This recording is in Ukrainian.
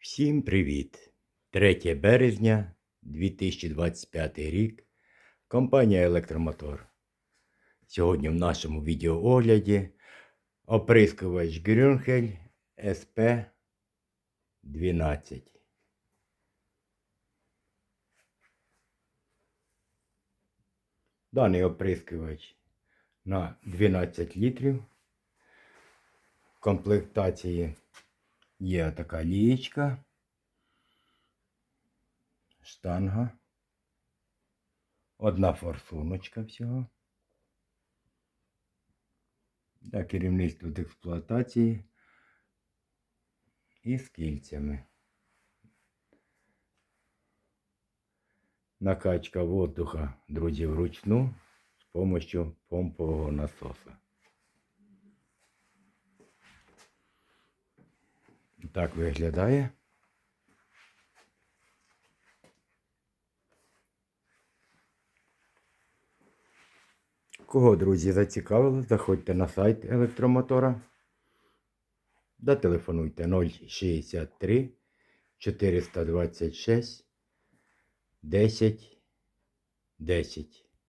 Всім привіт! 3 березня 2025 рік. Компанія Електромотор. Сьогодні в нашому відеоогляді оприскувач Грюнхель SP 12. Даний оприскувач на 12 літрів. В комплектації Є така лієчка, штанга, одна форсуночка всього. Для керівництва з експлуатації і з кільцями. Накачка воздуха, друзі, вручну з допомогою помпового насоса. Так виглядає. Кого, друзі, зацікавило, заходьте на сайт електромотора. Да телефонуйте 063 426 10 10.